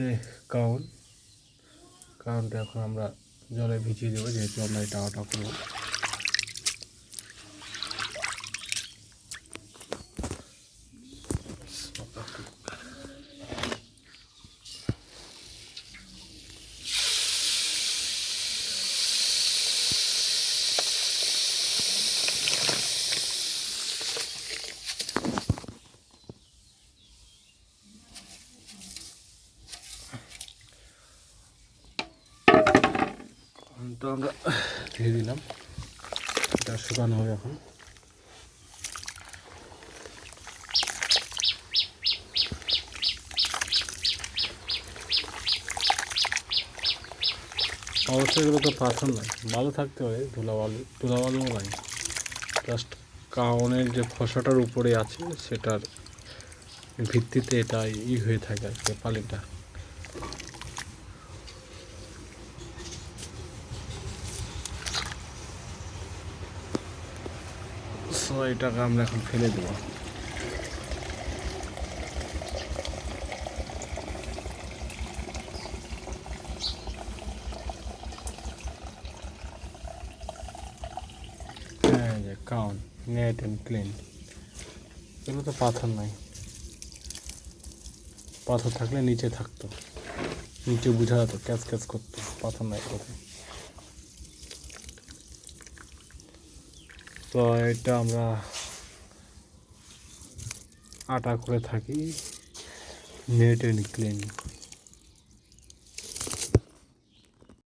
হচ্ছে কাউন কাউনটা এখন আমরা জলে ভিজিয়ে দেবো যেহেতু আমরা এটা আটা করব। তো আমরা দিয়ে দিলাম এটা শুকানো হবে এখন। অবশ্যই এগুলো তো পাথর নয়। ভালো থাকতে পারে ধুলা বালু ধুলা বালুও নাই। জাস্ট কাউনের যে খসাটার উপরে আছে, সেটার ভিত্তিতে এটা ই হয়ে থাকে আর কি পালিটা সো এটাকে আমরা এখন ফেলে দেবো। কাউন নেট অ্যান্ড ক্লিন এগুলো তো পাথর নাই। পাথর থাকলে নিচে থাকতো। নিচে বোঝা যেত, ক্যাচ ক্যাচ করতো, পাথর নাই কোথায়। তো এটা আমরা আটা করে থাকি নেট অ্যান্ড ক্লিন